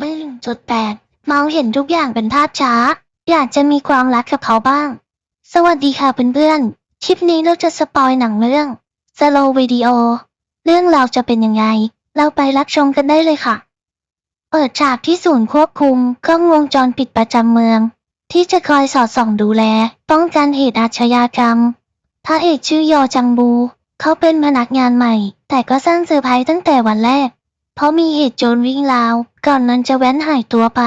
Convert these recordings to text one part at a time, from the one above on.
ไม่หนึ่งจุดแปดมองเห็นทุกอย่างเป็นภาพช้า อยากจะมีความรักกับเขาบ้าง สวัสดีค่ะเพื่อนๆ คลิปนี้เราจะสปอยหนังเรื่อง Slow Video เรื่องเราจะเป็นยังไง เราไปรับชมกันได้เลยค่ะ เปิดฉากที่ศูนย์ควบคุมกล้องวงจรปิดประจำเมือง ที่จะคอยสอดส่องดูแล ป้องกันเหตุอาชญากรรมพระเอกชื่อยอจังบู เขาเป็นพนักงานใหม่ แต่ก็สร้างเซอร์ไพรส์ตั้งแต่วันแรก เพราะมีเหตุโจรวิ่งราว ก่อนมันจะแว้นหายตัวไป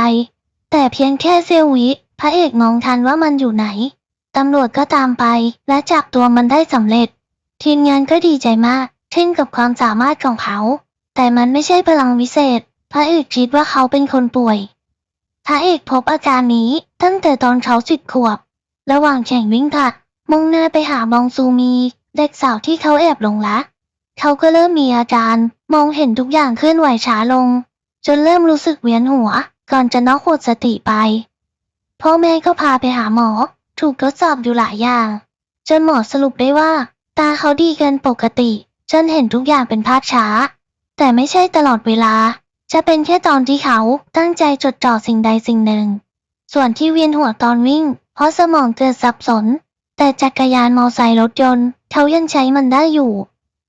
แต่เพียงแค่เสี้ยววิ พระเอกมองทันว่ามันอยู่ไหน ตำรวจก็ตามไป และจับตัวมันได้สำเร็จ ทีมงานก็ดีใจมากทึ่งกับความสามารถของเขา แต่มันไม่ใช่พลังวิเศษ พระเอกคิดว่าเขาเป็นคนป่วย พระเอกพบอาการนี้ตั้งแต่ตอนเขาสิบขวบ ระหว่างแข่งวิ่งผลัด มุ่งหน้าไปหาบองซูมี เด็กสาวที่เขาแอบหลงรัก เขาก็เริ่มมีอาการ มองเห็นทุกอย่างเคลื่อนไหวช้าลง จนเริ่มรู้สึกเวียนหัว ก่อนจะน็อกหมดสติไป พ่อแม่ก็พาไปหาหมอ ถูกทดสอบอยู่หลายอย่าง จนหมอสรุปได้ว่า ตาเขาดีเกินปกติ จนเห็นทุกอย่างเป็นภาพช้า แต่ไม่ใช่ตลอดเวลา จะเป็นแค่ตอนที่เขาตั้งใจจดจ่อสิ่งใดสิ่งหนึ่ง ส่วนที่เวียนหัวตอนวิ่ง เพราะสมองเกิดสับสน แต่จักรยานมอไซค์รถยนต์ เขายังใช้มันได้อยู่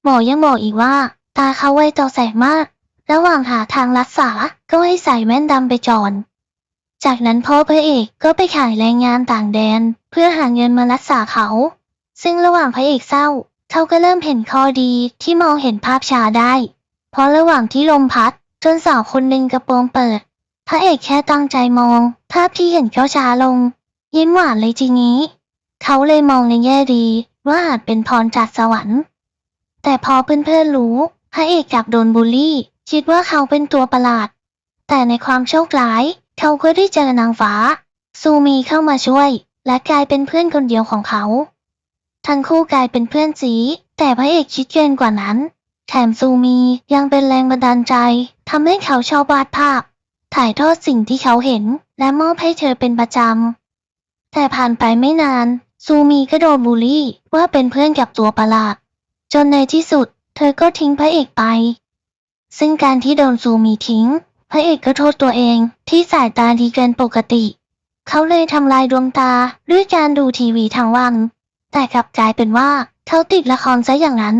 หมอยังบอกอีกว่า ตาเขาไวต่อแสงมาก ระหว่างหาทางรักษาก็ให้ใส่แว่นดำไปจอนจากนั้นพ่อพระเอกก็ไปขายแรงงานต่างแดน เพื่อหาเงินมารักษาเขา ซึ่งระหว่างพระเอกเศร้า เขาก็เริ่มเห็นข้อดีที่มองเห็นภาพช้าได้ เพราะระหว่างที่ลมพัด จนสาวคนหนึ่งกระโปรงเปิด พระเอกแค่ตั้งใจมอง ภาพที่เห็นเขาช้าลง ยิ้มหวานเลยทีนี้ เขาเลยมองในแง่ดีว่าอาจเป็นพรจากสวรรค์ แต่พอเพื่อนๆรู้ พระเอกกลับโดนบูลลี่ คิดว่าเขาเป็นตัวประหลาด แต่ในความโชคร้าย เขาก็ได้เจอนางฟ้า ซูมีเข้ามาช่วย และกลายเป็นเพื่อนคนเดียวของเขา ทั้งคู่กลายเป็นเพื่อนสี แต่พระเอกคิดเกินกว่านั้น แถมซูมียังเป็นแรงบันดาลใจทำให้เขาชอบวาดภาพ ถ่ายทอดสิ่งที่เขาเห็น และมอบให้เธอเป็นประจำ แต่ผ่านไปไม่นาน ซูมีก็โดนบูลลี่ว่าเป็นเพื่อนกับตัวประหลาด จนในที่สุด เธอก็ทิ้งพระเอกไป ซึ่งการที่โดนซูมีทิ้ง พระเอกก็โทษตัวเองที่สายตาดีเกินปกติ เขาเลยทำลายดวงตาด้วยการดูทีวีทั้งวัน แต่กลับกลายเป็นว่าเขาติดละครซะอย่างนั้น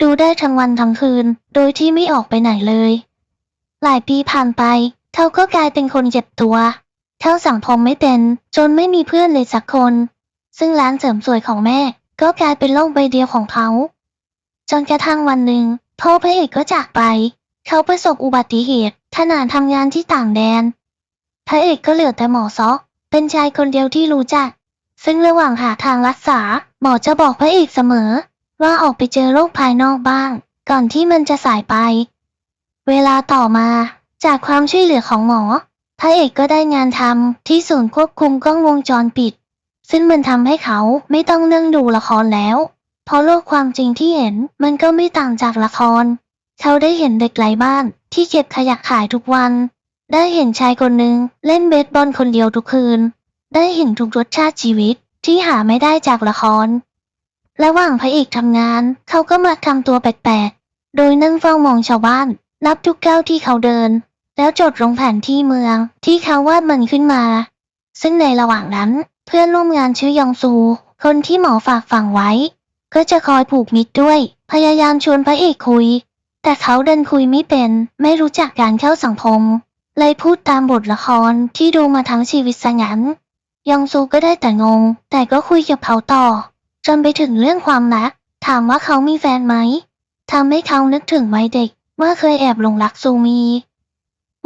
ดูได้ทั้งวันทั้งคืน โดยที่ไม่ออกไปไหนเลย หลายปีผ่านไป เขาก็กลายเป็นคนเจ็บตัวเขาสังคมไม่เป็น จนไม่มีเพื่อนเลยสักคน ซึ่งร้านเสริมสวยของแม่ ก็กลายเป็นโลกใบเดียวของเขา จนกระทั่งวันหนึ่งพ่อพระเอกก็จากไป เขาประสบอุบัติเหตุขณะทำงานที่ต่างแดน พระเอกก็เหลือแต่หมอซอกเป็นชายคนเดียวที่รู้จัก ซึ่งระหว่างหาทางรักษา หมอจะบอกพระเอกเสมอ ว่าออกไปเจอโรคภายนอกบ้าง ก่อนที่มันจะสายไป เวลาต่อมา จากความช่วยเหลือของหมอ พระเอกก็ได้งานทำที่ศูนย์ควบคุมกล้องวงจรปิด ซึ่งมันทำให้เขาไม่ต้องนั่งดูละครแล้ว เพราะโลกความจริงที่เห็นมันก็ไม่ต่างจากละคร เขาได้เห็นเด็กไร้บ้านที่เก็บขยะขายทุกวัน ได้เห็นชายคนหนึ่งเล่นเบสบอลคนเดียวทุกคืน ได้เห็นทุกรสชาติชีวิตที่หาไม่ได้จากละคร ระหว่างพระเอกทำงาน เขาก็มาทำตัวแปลกๆ โดยนั่งเฝ้ามองชาวบ้าน นับทุกก้าวที่เขาเดิน แล้วจดลงแผนที่เมือง ที่เขาวาดมันขึ้นมา ซึ่งในระหว่างนั้น เพื่อนร่วมงานชื่อยองซู คนที่หมอฝากฝังไว้ ก็จะคอยผูกมิตรด้วย พยายามชวนพระเอกคุย แต่เขาเดินคุยไม่เป็น ไม่รู้จักการเข้าสังคม เลยพูดตามบทละครที่ดูมาทั้งชีวิตซะงั้น ยองซูก็ได้แต่งง แต่ก็คุยกับเขาต่อ จนไปถึงเรื่องความรัก ถามว่าเขามีแฟนไหมทำให้เขานึกถึงวัยเด็กว่าเคยแอบหลงรักซูมี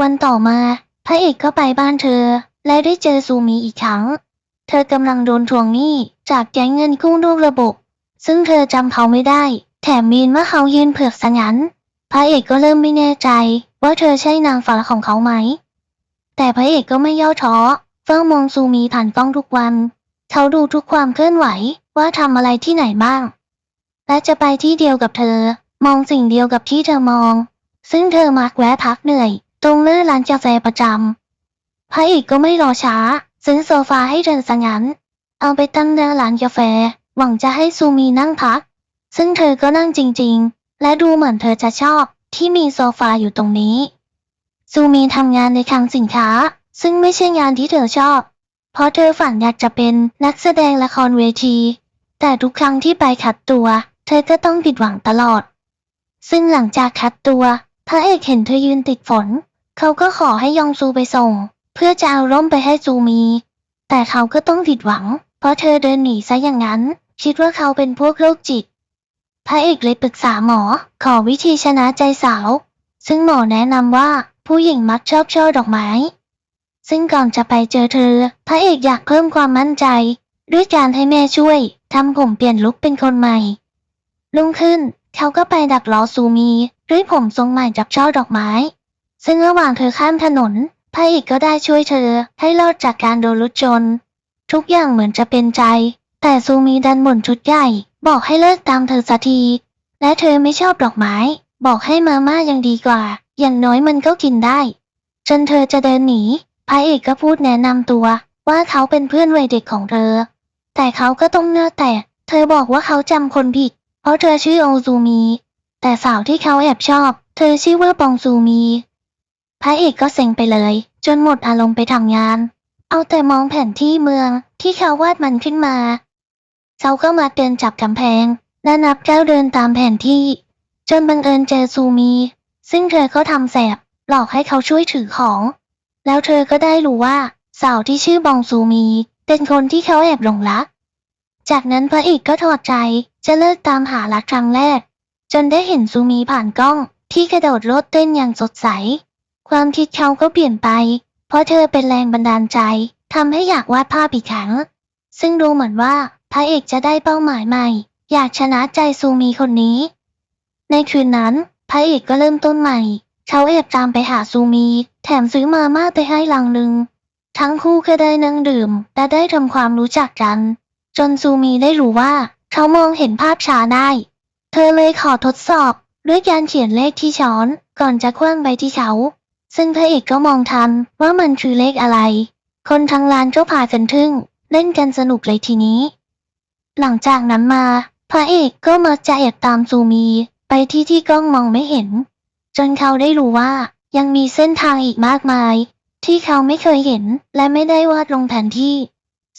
วันต่อมา พระเอกก็ไปบ้านเธอ และได้เจอซูมีอีกครั้ง เธอกำลังโดนทวงหนี้จากแก๊งเงินกู้นอกระบบ ซึ่งเธอจำเขาไม่ได้ แถมมีนว่าเขายืนเผือกซะงั้น พระเอกก็เริ่มไม่แน่ใจ ว่าเธอใช่นางฟ้าของเขาไหม แต่พระเอกก็ไม่ย่อท้อเฝ้ามองซูมีผ่านกล้องทุกวัน เขาดูทุกความเคลื่อนไหวว่าทำอะไรที่ไหนบ้าง และจะไปที่เดียวกับเธอ มองสิ่งเดียวกับที่เธอมอง ซึ่งเธอมักแวะพักเหนื่อย ตรงหน้าร้านกาแฟประจำพระเอกก็ไม่รอช้าซื้อโซฟาให้เธอซะงั้น เอาไปตั้งหน้าร้านกาแฟ หวังจะให้ซูมีนั่งพัก ซึ่งเธอก็นั่งจริงๆ และดูเหมือนเธอจะชอบที่มีโซฟาอยู่ตรงนี้ ซูมีทำงานในคลังสินค้า ซึ่งไม่ใช่งานที่เธอชอบ เพราะเธอฝันอยากจะเป็นนักแสดงละครเวที แต่ทุกครั้งที่ไปคัดตัว เธอก็ต้องผิดหวังตลอด ซึ่งหลังจากคัดตัวพระเอกเห็นเธอยืนติดฝน เขาก็ขอให้ยองซูไปส่ง เพื่อจะเอาร่มไปให้ซูมี แต่เขาก็ต้องผิดหวัง เพราะเธอเดินหนีซะอย่างนั้น คิดว่าเขาเป็นพวกโรคจิต พระเอกเลยปรึกษาหมอ ขอวิธีชนะใจสาว ซึ่งหมอแนะนำว่าผู้หญิงมักชอบช่อดอกไม้ ซึ่งก่อนจะไปเจอเธอ พระเอกอยากเพิ่มความมั่นใจ ด้วยการให้แม่ช่วยทำผมเปลี่ยนลุคเป็นคนใหม่รุ่งขึ้น เขาก็ไปดักล้อซูมีด้วยผมทรงใหม่จากช่อดอกไม้ ซึ่งระหว่างเธอข้ามถนน พระเอกก็ได้ช่วยเธอให้รอดจากการโดนรถชน ทุกอย่างเหมือนจะเป็นใจ แต่ซูมีดันบ่นชุดใหญ่ บอกให้เลิกตามเธอสักที และเธอไม่ชอบดอกไม้ บอกให้มาม่ายังดีกว่า อย่างน้อยมันก็กินได้ จนเธอจะเดินหนีพระเอกก็พูดแนะนำตัว ว่าเขาเป็นเพื่อนวัยเด็กของเธอ แต่เขาก็ต้องเนื้อแตกเธอบอกว่าเขาจำคนผิด เพราะเธอชื่อโอซูมี แต่สาวที่เขาแอบชอบ เธอชื่อว่าปองซูมี พระเอกก็เซ็งไปเลย จนหมดอารมณ์ไปทำงาน เอาแต่มองแผนที่เมืองที่เขาวาดมันขึ้นมา เขาก็มาเดินจับกำแพง และนับก้าวเดินตามแผนที่ จนบังเอิญเจอซูมี ซึ่งเธอก็ทำแสบ หลอกให้เขาช่วยถือของ แล้วเธอก็ได้รู้ว่าสาวที่ชื่อบองซูมี เป็นคนที่เขาแอบหลงรัก จากนั้นพระเอกก็ถอดใจจะเลิกตามหารักครั้งแรก จนได้เห็นซูมีผ่านกล้องที่กระโดดโลดเต้นอย่างสดใส ความคิดเขาก็เปลี่ยนไป เพราะเธอเป็นแรงบันดาลใจทำให้อยากวาดภาพอีกครั้ง ซึ่งดูเหมือนว่า พระเอกจะได้เป้าหมายใหม่ อยากชนะใจซูมีคนนี้ ในคืนนั้น พระเอกก็เริ่มต้นใหม่ เขาแอบตามไปหาซูมี แถมซื้อมาม่าไปให้ลังหนึ่ง ทั้งคู่ก็ได้นั่งดื่ม และได้ทำความรู้จักกัน จนซูมีได้รู้ว่า เขามองเห็นภาพช้าได้ เธอเลยขอทดสอบด้วยการเขียนเลขที่ช้อน ก่อนจะคว้างไปที่เขาซึ่งพระเอกก็มองทันว่ามันคือเลขอะไร คนทั้งร้านก็พากันทึ่ง เล่นกันสนุกเลยทีนี้ หลังจากนั้นมา พระเอกก็มักจะแอบตามซูมีไปที่ที่กล้องมองไม่เห็น จนเขาได้รู้ว่ายังมีเส้นทางอีกมากมาย ที่เขาไม่เคยเห็นและไม่ได้วาดลงแผนที่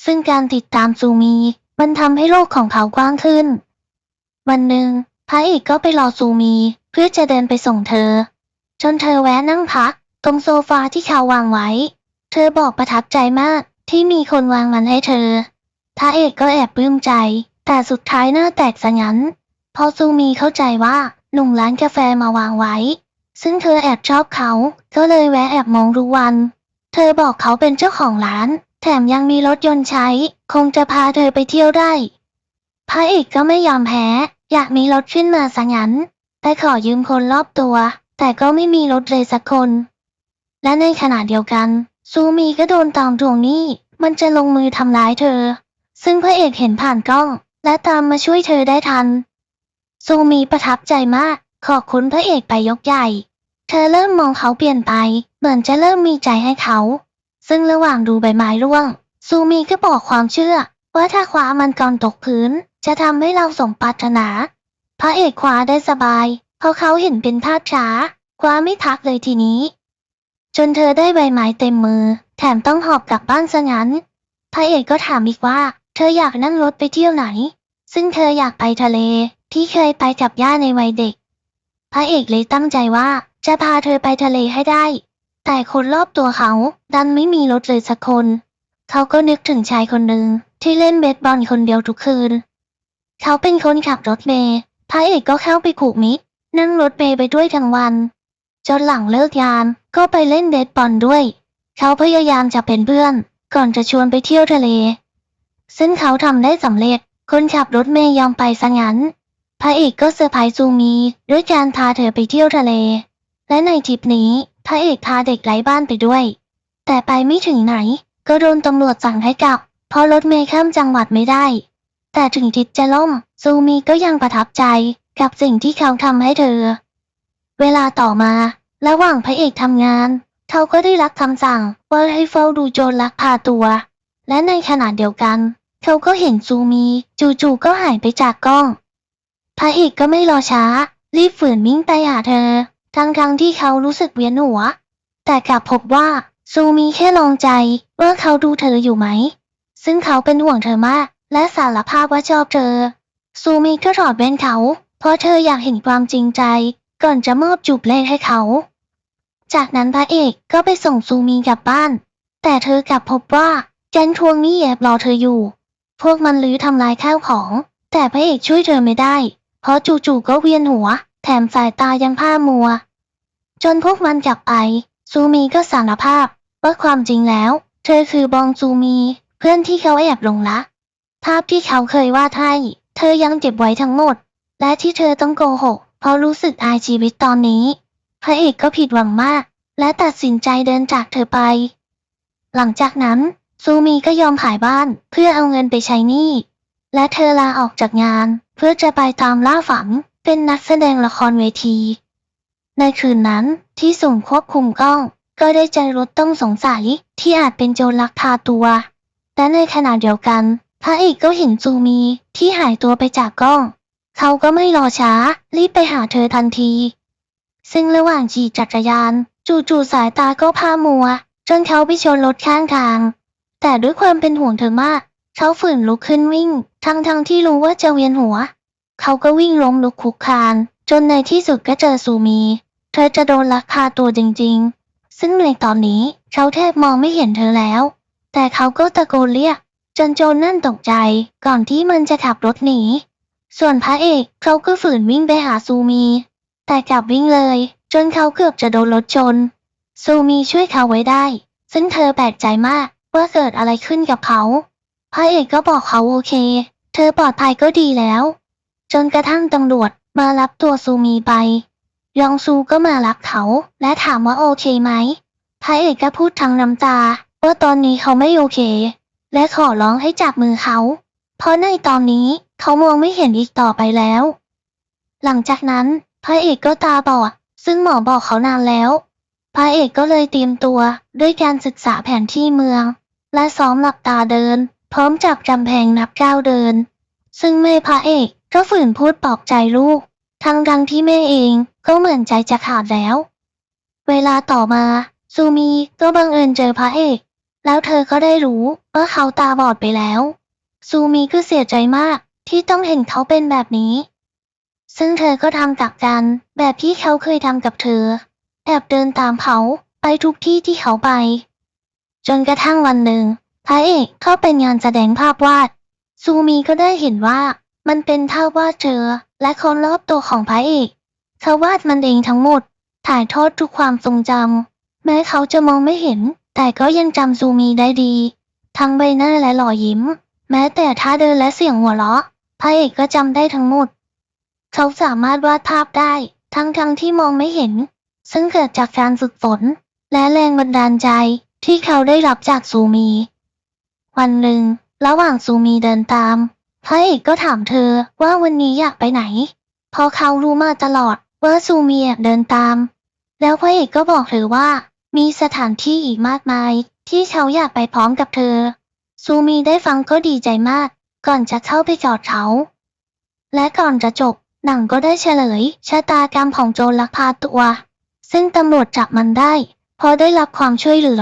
ซึ่งการติดตามซูมีมันทำให้โลกของเขากว้างขึ้น วันหนึ่งพระเอกก็ไปรอซูมีเพื่อจะเดินไปส่งเธอ จนเธอแวะนั่งพักตรงโซฟาที่เขาวางไว้ เธอบอกประทับใจมากที่มีคนวางมันให้เธอ พระเอกก็แอบปลื้มใจ แต่สุดท้ายหน้าแตกซะงั้น พอซูมีเข้าใจว่าหนุ่มร้านกาแฟมาวางไว้ ซึ่งเธอแอบชอบเขา ก็เลยแวะแอบมองทุวัน เธอบอกเขาเป็นเจ้าของร้าน แถมยังมีรถยนต์ใช้ คงจะพาเธอไปเที่ยวได้ พระเอกก็ไม่ยอมแพ้ อยากมีรถขึ้นมาซะงั้น แต่ขอยืมคนรอบตัว แต่ก็ไม่มีรถเลยสักคน และในขณะเดียวกัน ซูมีก็โดนตามทวงหนี้ มันจะลงมือทำร้ายเธอ ซึ่งพระเอกเห็นผ่านกล้อง และตามมาช่วยเธอได้ทันซูมีประทับใจมาก ขอบคุณพระเอกไปยกใหญ่ เธอเริ่มมองเขาเปลี่ยนไป เหมือนจะเริ่มมีใจให้เขา ซึ่งระหว่างดูใบไม้ร่วง ซูมีก็บอกความเชื่อ ว่าถ้าคว้ามันก่อนตกพื้น จะทำให้เราสมปรารถนา พระเอกคว้าได้สบาย เพราะเขาเห็นเป็นภาพช้า คว้าไม่ทักเลยทีนี้ จนเธอได้ใบไม้เต็มมือ แถมต้องหอบกลับบ้านซะงั้น พระเอกก็ถามอีกว่า ธออยากนั่งรถไปเที่ยวไหน ซึ่งเธออยากไปทะเลที่เคยไปกับย่าในวัยเด็ก พระเอกเลยตั้งใจว่าจะพาเธอไปทะเลให้ได้ แต่คนรอบตัวเขาดันไม่มีรถเลยสักคน เขาก็นึกถึงชายคนหนึ่งที่เล่นเบสบอลคนเดียวทุกคืน เขาเป็นคนขับรถเมย์พระเอกก็เข้าไปผูกมิตรนั่งรถเมย์ไปด้วยทั้งวัน จนหลังเลิกยามก็ไปเล่นเบสบอลด้วย เขาพยายามจะเป็นเพื่อน ก่อนจะชวนไปเที่ยวทะเล ซึ่งเขาทำได้สำเร็จ คนขับรถเมย์ยอมไปซะงั้น พระเอกก็เซอร์ไพรส์ซูมีด้วยการพาเธอไปเที่ยวทะเล และในทริปนี้พระเอกพาเด็กไร้บ้านไปด้วย แต่ไปไม่ถึงไหน ก็โดนตำรวจสั่งให้กลับ เพราะรถเมย์ข้ามจังหวัดไม่ได้ แต่ถึงทิศจะล่ม ซูมีก็ยังประทับใจกับสิ่งที่เขาทำให้เธอ เวลาต่อมา ระหว่างพระเอกทำงาน เขาก็ได้รับคำสั่งว่าให้เฝ้าดูโจรลักพาตัว และในขณะเดียวกัน เขาก็เห็นซูมี จู่ๆก็หายไปจากกล้อง พระเอกก็ไม่รอช้า รีบฝืนวิ่งไปหาเธอ ทั้งๆที่เขารู้สึกเวียนหัว แต่กลับพบว่าซูมีแค่ลองใจว่าเขาดูเธออยู่ไหม ซึ่งเขาเป็นห่วงเธอมาก และสารภาพว่าชอบเธอ ซูมีก็ถอดแว่นเขา เพราะเธออยากเห็นความจริงใจ ก่อนจะมอบจูบแรกให้เขา จากนั้นพระเอกก็ไปส่งซูมีกลับบ้าน แต่เธอกลับพบว่าแก๊งทวงหนี้แอบรอเธออยู่ พวกมันลื้อทำลายข้าวของ แต่พระเอกช่วยเธอไม่ได้ เพราะจู่ๆก็เวียนหัว แถมสายตายังผ้ามัว จนพวกมันกลับไป ซูมีก็สารภาพว่าความจริงแล้ว เธอคือบองซูมี เพื่อนที่เขาแอบหลงรักภาพที่เขาเคยวาดให้เธอยังเก็บไว้ทั้งหมด และที่เธอต้องโกหก เพราะรู้สึกอายชีวิตตอนนี้ พระเอกก็ผิดหวังมาก และตัดสินใจเดินจากเธอไป หลังจากนั้น ซูมีก็ยอมขายบ้านเพื่อเอาเงินไปใช้หนี้ และเธอลาออกจากงาน เพื่อจะไปตามล่าฝันเป็นนักแสดงละครเวที ในคืนนั้นที่ศูนควบคุมกล้อง ก็ได้เจอรถต้องสงสัยที่อาจเป็นโจรลักพาตัว และในขณะเดียวกัน พระเอกก็เห็นซูมีที่หายตัวไปจากกล้อง เขาก็ไม่รอช้า รีบไปหาเธอทันที ซึ่งระหว่างขี่จักรยาน จู่ๆสายตาก็พามัว จนเขาไปชนรถข้างทาง แต่ด้วยความเป็นห่วงเธอมาก เขาฝืนลุกขึ้นวิ่ง ทั้งๆที่รู้ว่าจะเวียนหัว เขาก็วิ่งล้มลุกคุกคาน จนในที่สุดก็เจอซูมี เธอจะโดนลักพาตัวจริง ๆ ซึ่งในตอนนี้เขาแทบมองไม่เห็นเธอแล้ว แต่เขาก็ตะโกนเรียก จนโจรนั่นตกใจ ก่อนที่มันจะขับรถหนี ส่วนพระเอกเขาก็ฝืนวิ่งไปหาซูมี แต่กลับวิ่งเลย จนเขาเกือบจะโดนรถชนซูมีช่วยเขาไว้ได้ ซึ่งเธอแปลกใจมาก ว่าเกิดอะไรขึ้นกับเขา พระเอกก็บอกเขาโอเค เธอปลอดภัยก็ดีแล้ว จนกระทั่งตำรวจมารับตัวซูมีไป ยองซูก็มารับเขา และถามว่าโอเคไหม พระเอกก็พูดทั้งน้ำตาว่าตอนนี้เขาไม่โอเค และขอร้องให้จับมือเขา เพราะในตอนนี้เขามองไม่เห็นอีกต่อไปแล้ว หลังจากนั้น พระเอกก็ตาบอด ซึ่งหมอบอกเขานานแล้ว พระเอกก็เลยเตรียมตัวด้วยการศึกษาแผนที่เมือง และซ้อมหลับตาเดิน พร้อมจับจำแพงนับก้าวเดิน ซึ่งแม่พระเอกก็ฝืนพูดปลอบใจลูก ทั้งดังที่แม่เองก็เหมือนใจจะขาดแล้ว เวลาต่อมา ซูมีก็บังเอิญเจอพระเอก แล้วเธอก็ได้รู้ว่าเขาตาบอดไปแล้ว ซูมีก็เสียใจมากที่ต้องเห็นเขาเป็นแบบนี้ ซึ่งเธอก็ทำกับกันแบบที่เขาเคยทำกับเธอ แอบเดินตามเขาไปทุกที่ที่เขาไป จนกระทั่งวันหนึ่งพระเอกเข้าเป็นงานแสดงภาพวาด ซูมีก็ได้เห็นว่ามันเป็นภาพวาดเธอและคนรอบตัวของพระเอกเขาวาดมันเองทั้งหมด ถ่ายทอดทุกความทรงจำแม้เขาจะมองไม่เห็น แต่ก็ยังจำซูมีได้ดี ทั้งใบหน้าและรอยยิ้ม แม้แต่ท่าเดินและเสียงหัวเราะพระเอกก็จำได้ทั้งหมด เขาสามารถวาดภาพได้ ทั้งๆทที่มองไม่เห็น ซึ่งเกิดจากการฝึกฝน และแรงบันดาลใจ ที่เขาได้รับจากซูมี วันหนึ่ง ระหว่างซูมีเดินตามพระเอกก็ถามเธอว่าวันนี้อยากไปไหนพราะเขารู้มาตลอดว่าซูมีอยากเดินตาม แล้วพระเอกก็บอกเธอว่า มีสถานที่อีกมากมาย ที่เขาอยากไปพร้อมกับเธอ ซูมีได้ฟังก็ดีใจมาก ก่อนจะเข้าไปจอดเขา และก่อนจะจบ หนังก็ได้เฉลยชะตากรรมของโจรลักพาตัว ซึ่งตำรวจจับมันได้พราะได้รับความช่วยเหลือ